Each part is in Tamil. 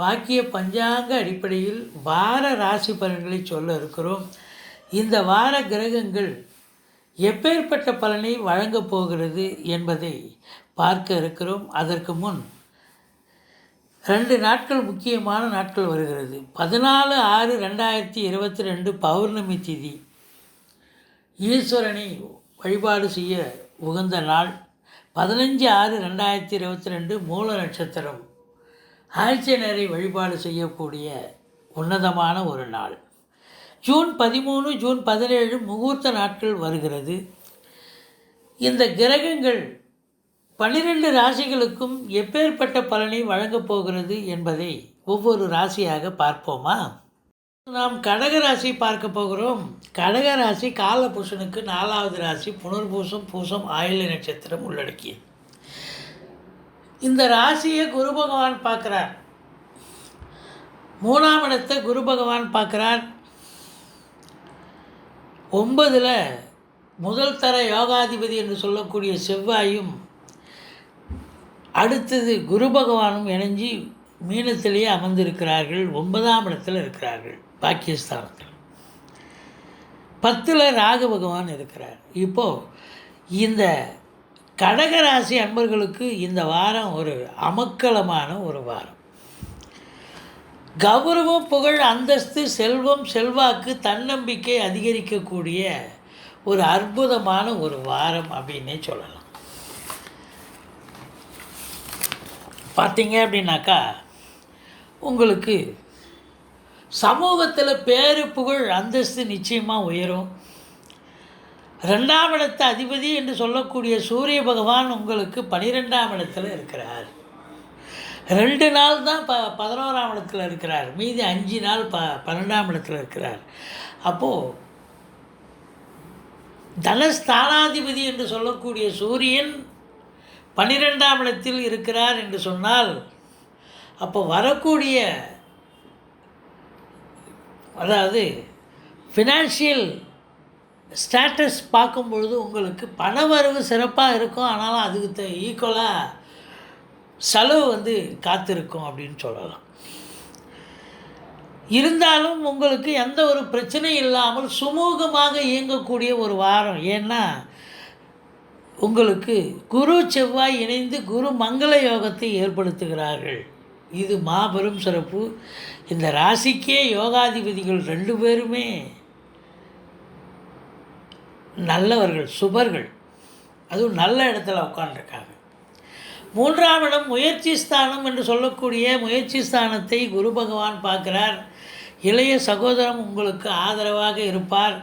வாக்கிய பஞ்சாங்க அடிப்படையில் வார ராசி பலன்களை சொல்ல இருக்கிறோம். இந்த வார கிரகங்கள் எப்பேற்பட்ட பலனை வழங்கப் போகிறது என்பதை பார்க்க இருக்கிறோம். அதற்கு முன் ரெண்டு நாட்கள் முக்கியமான நாட்கள் வருகிறது. பதினாலு ஆறு ரெண்டாயிரத்தி இருபத்தி ரெண்டு பௌர்ணமி திதி. ஈஸ்வரனை வழிபாடு செய்ய உகந்த நாள். பதினஞ்சு ஆறு ரெண்டாயிரத்தி இருபத்தி ரெண்டு மூல நட்சத்திரம். ஆழ்ச்சியனரை வழிபாடு செய்யக்கூடிய உன்னதமான ஒரு நாள். ஜூன் பதிமூணு ஜூன் பதினேழு முகூர்த்த நாட்கள் வருகிறது. இந்த கிரகங்கள் பன்னிரெண்டு ராசிகளுக்கும் எப்பேற்பட்ட பலனை வழங்கப் போகிறது என்பதை ஒவ்வொரு ராசியாக பார்ப்போமா? நாம் கடக ராசி பார்க்க போகிறோம். கடக ராசி காலபூஷனுக்கு நாலாவது ராசி புனர்பூசம் பூசம் ஆயுள நட்சத்திரம் உள்ளடக்கியது. இந்த ராசியை குரு பகவான் பார்க்குறார். மூணாம் இடத்தை குரு பகவான் பார்க்குறார். ஒன்பதில் முதல் தர யோகாதிபதி என்று சொல்லக்கூடிய செவ்வாயும் அடுத்தது குரு பகவானும் இணைஞ்சி மீனத்திலேயே அமர்ந்திருக்கிறார்கள். ஒன்பதாம் இடத்தில் இருக்கிறார்கள் பாக்கியஸ்தானத்தில். பத்தில் ராகு பகவான் இருக்கிறார். இப்போது இந்த கடகராசி அன்பர்களுக்கு இந்த வாரம் ஒரு அமக்கலமான ஒரு வாரம். கௌரவம் புகழ் அந்தஸ்து செல்வம் செல்வாக்கு தன்னம்பிக்கை அதிகரிக்கக்கூடிய ஒரு அற்புதமான ஒரு வாரம் அப்படின்னே சொல்லலாம். பார்த்தீங்க அப்படின்னாக்கா உங்களுக்கு சமூகத்தில் பேரு புகழ் அந்தஸ்து நிச்சயமாக உயரும். ரெண்டாம் இடத்து அதிபதி என்று சொல்லக்கூடிய சூரிய பகவான் உங்களுக்கு பனிரெண்டாம் இடத்துல இருக்கிறார். ரெண்டு நாள் தான் ப பதினோராம் இடத்துல இருக்கிறார். மீதி அஞ்சு நாள் ப பன்னெண்டாம் இடத்துல இருக்கிறார். அப்போது தனஸ்தானாதிபதி என்று சொல்லக்கூடிய சூரியன் பனிரெண்டாம் இடத்தில் இருக்கிறார் என்று சொன்னால் அப்போ வரக்கூடிய அதாவது ஃபினான்ஷியல் ஸ்டேட்டஸ் பார்க்கும் பொழுது உங்களுக்கு பணவரவு சிறப்பாக இருக்கும். ஆனாலும் அதுக்கு ஈக்குவலாக செலவு வந்து காத்திருக்கும் அப்படின்னு சொல்லலாம். இருந்தாலும் உங்களுக்கு எந்த ஒரு பிரச்சனையும் இல்லாமல் சுமூகமாக இயங்கக்கூடிய ஒரு வாரம். ஏன்னா உங்களுக்கு குரு செவ்வாய் இணைந்து குரு மங்கள யோகத்தை ஏற்படுத்துகிறார்கள். இது மாபெரும் சிறப்பு. இந்த ராசிக்கே யோகாதிபதிகள் ரெண்டு பேருமே நல்லவர்கள் சுபர்கள். அதுவும் நல்ல இடத்துல உட்காண்டிருக்காங்க மூன்றாம் இடம் முயற்சி ஸ்தானம் என்று சொல்லக்கூடிய முயற்சி ஸ்தானத்தை குரு பகவான் பார்க்கிறார். இளைய சகோதரம் உங்களுக்கு ஆதரவாக இருப்பார்.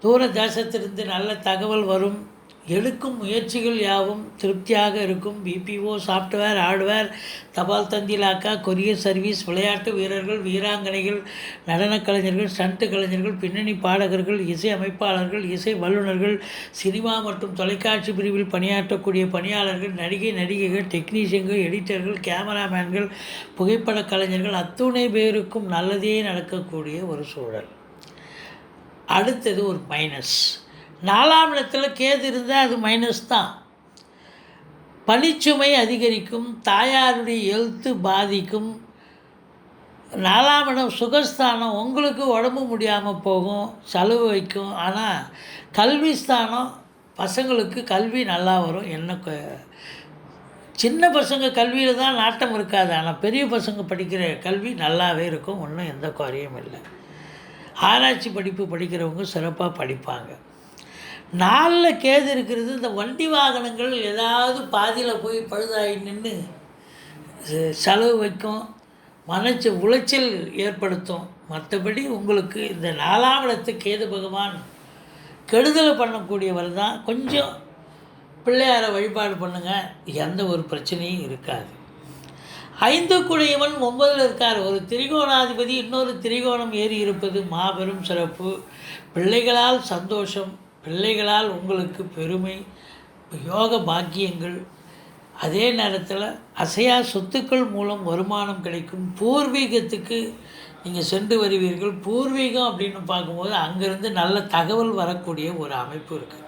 தூர தேசத்திலிருந்து நல்ல தகவல் வரும். எடுக்கும் முயற்சிகள் யாவும் திருப்தியாக இருக்கும். பிபிஓ சாஃப்ட்வேர் ஹார்ட்வேர் தபால் தந்திலாக்கா கொரியர் சர்வீஸ் விளையாட்டு வீரர்கள் வீராங்கனைகள் நடனக் கலைஞர்கள் ஸ்டண்ட்டு கலைஞர்கள் பின்னணி பாடகர்கள் இசை அமைப்பாளர்கள் இசை வல்லுநர்கள் சினிமா மற்றும் தொலைக்காட்சி பிரிவில் பணியாற்றக்கூடிய பணியாளர்கள் நடிகை நடிகைகள் டெக்னீஷியன்கள் எடிட்டர்கள் கேமராமேன்கள் புகைப்பட கலைஞர்கள் அத்துணை பேருக்கும் நல்லதே நடக்கக்கூடிய ஒரு சூழல். அடுத்தது ஒரு மைனஸ் நாலாம் இடத்துல கேது இருந்தால் அது மைனஸ் தான். பனிச்சுமை அதிகரிக்கும் தாயாருடைய எழுத்து பாதிக்கும். நாலாம் இடம் சுகஸ்தானம் உங்களுக்கு உடம்பு முடியாமல் போகும் செலவு வைக்கும். ஆனால் கல்வி ஸ்தானம் பசங்களுக்கு கல்வி நல்லா வரும். என்ன சின்ன பசங்க கல்வியில் தான் நாட்டம் இருக்காது. ஆனால் பெரிய பசங்க படிக்கிற கல்வி நல்லாவே இருக்கும். ஒன்றும் எந்த குறையும் இல்லை. ஆராய்ச்சி படிப்பு படிக்கிறவங்க சிறப்பாக படிப்பாங்க. நாளில் கேது இருக்கிறது இந்த வண்டி வாகனங்கள் ஏதாவது பாதியில் போய் பழுதாகி நின்று செலவு வைக்கும் மனச்சு உளைச்சல் ஏற்படுத்தும். மற்றபடி உங்களுக்கு இந்த நாலாம் இடத்து கேது பகவான் கெடுதலை பண்ணக்கூடியவர் தான். கொஞ்சம் பிள்ளையாரை வழிபாடு பண்ணுங்கள் எந்த ஒரு பிரச்சனையும் இருக்காது. ஐந்து குடையவன் ஒன்பதில் இருக்கார். ஒரு திரிகோணாதிபதி இன்னொரு திரிகோணம் ஏறி இருப்பது மாபெரும் சிறப்பு. பிள்ளைகளால் சந்தோஷம் பிள்ளைகளால் உங்களுக்கு பெருமை யோக பாக்கியங்கள். அதே நேரத்தில் அசையா சொத்துக்கள் மூலம் வருமானம் கிடைக்கும். பூர்வீகத்துக்கு நீங்கள் சென்று வருவீர்கள். பூர்வீகம் அப்படின்னு பார்க்கும்போது அங்கேருந்து நல்ல தகவல் வரக்கூடிய ஒரு அமைப்பு இருக்குங்க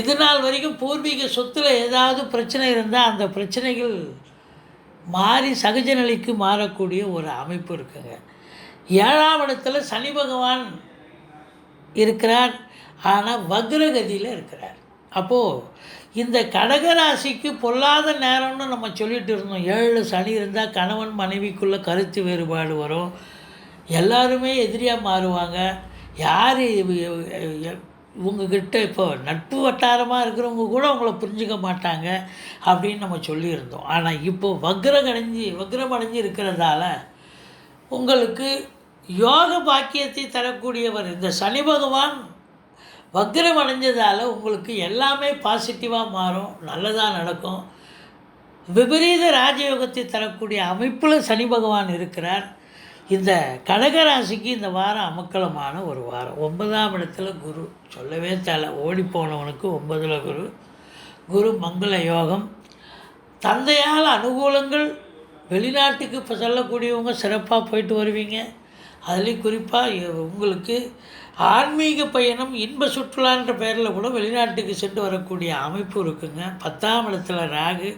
இது நாள் வரைக்கும் பூர்வீக சொத்தில் ஏதாவது பிரச்சனை இருந்தால் அந்த பிரச்சனைகள் மாறி சகஜ நிலைக்கு மாறக்கூடிய ஒரு அமைப்பு இருக்குங்க. ஏழாம் இடத்துல சனி பகவான் இருக்கிறார். ஆனால் வக்ரகதியில் இருக்கிறார். அப்போது இந்த கடகராசிக்கு பொல்லாத நேரம்னு நம்ம சொல்லிட்டு இருந்தோம். ஏழு சனி இருந்தால் கணவன் மனைவிக்குள்ளே கருத்து வேறுபாடு வரும். எல்லாருமே எதிரியாக மாறுவாங்க. யார் உங்ககிட்ட இப்போ நட்பு வட்டாரமாக இருக்கிறவங்க கூட உங்களை புரிஞ்சுக்க மாட்டாங்க அப்படின்னு நம்ம சொல்லியிருந்தோம். ஆனால் இப்போ வக்ரம் அடைஞ்சு வக்ரம் அடைஞ்சு இருக்கிறதால உங்களுக்கு யோக பாக்கியத்தை தரக்கூடியவர் இந்த சனி பகவான் வக்ரம் அடைஞ்சதால் உங்களுக்கு எல்லாமே பாசிட்டிவாக மாறும் நல்லதாக நடக்கும். விபரீத ராஜயோகத்தை தரக்கூடிய அமைப்பில் சனி பகவான் இருக்கிறார். இந்த கடகராசிக்கு இந்த வாரம் அமக்கலமான ஒரு வாரம். ஒன்பதாம் இடத்துல குரு சொல்லவே தேவை ஓடி போனவனுக்கு ஒன்பதில் குரு. குரு மங்கள யோகம். தந்தையால் அனுகூலங்கள் வெளிநாட்டுக்கு இப்போ செல்லக்கூடியவங்க சிறப்பாக போயிட்டு வருவீங்க. அதுலேயும் குறிப்பாக உங்களுக்கு ஆன்மீக பயணம் இன்ப சுற்றுலான்ற பெயரில் கூட வெளிநாட்டுக்கு சென்று வரக்கூடிய அமைப்பு இருக்குங்க. பத்தாம் இடத்துல ராகு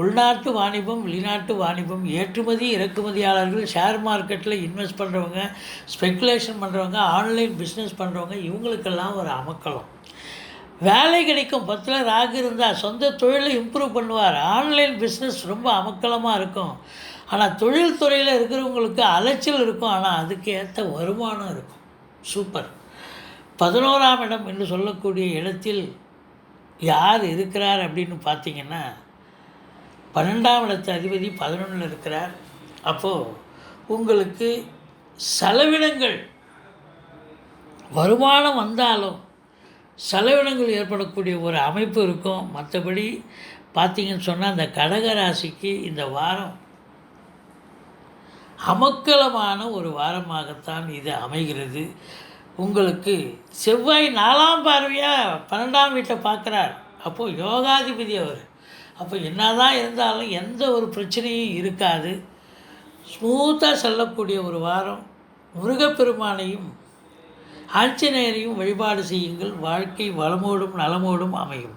உள்நாட்டு வாணிபம் வெளிநாட்டு வாணிபம் ஏற்றுமதி இறக்குமதியாளர்கள் ஷேர் மார்க்கெட்டில் இன்வெஸ்ட் பண்ணுறவங்க ஸ்பெக்குலேஷன் பண்ணுறவங்க ஆன்லைன் பிஸ்னஸ் பண்ணுறவங்க இவங்களுக்கெல்லாம் ஒரு அமக்கலம். வேலை கிடைக்கும் பத்தில் ராகு இருந்தால் சொந்த தொழிலை இம்ப்ரூவ் பண்ணுவார். ஆன்லைன் பிஸ்னஸ் ரொம்ப அமக்கலமாக இருக்கும். ஆனால் தொழில்துறையில் இருக்கிறவங்களுக்கு அலைச்சல் இருக்கும். ஆனால் அதுக்கு ஏற்ற வருமானம் இருக்கும். சூப்பர் பதினோராம் இடம் என்று சொல்லக்கூடிய இடத்தில் யார் இருக்கிறார் அப்படின்னு பார்த்தீங்கன்னா பன்னெண்டாம் இடத்து அதிபதி பதினொன்றில் இருக்கிறார். அப்போது உங்களுக்கு செலவினங்கள் வருமானம் வந்தாலும் செலவினங்கள் ஏற்படக்கூடிய ஒரு அமைப்பு இருக்கும். மற்றபடி பார்த்தீங்கன்னு சொன்னால் அந்த கடகராசிக்கு இந்த வாரம் அமக்கலமான ஒரு வாரமாகத்தான் இது அமைகிறது. உங்களுக்கு செவ்வாய் நாலாம் பார்வையாக பன்னெண்டாம் வீட்டை பார்க்குறார். அப்போது யோகாதிபதி அவர். அப்போ என்ன தான் இருந்தாலும் எந்த ஒரு பிரச்சனையும் இருக்காது. ஸ்மூத்தாக செல்லக்கூடிய ஒரு வாரம் முருகப்பெருமானையும் ஆஞ்சநேயரையும் வழிபாடு செய்யுங்கள். வாழ்க்கை வளமோடும் நலமோடும் அமையும்.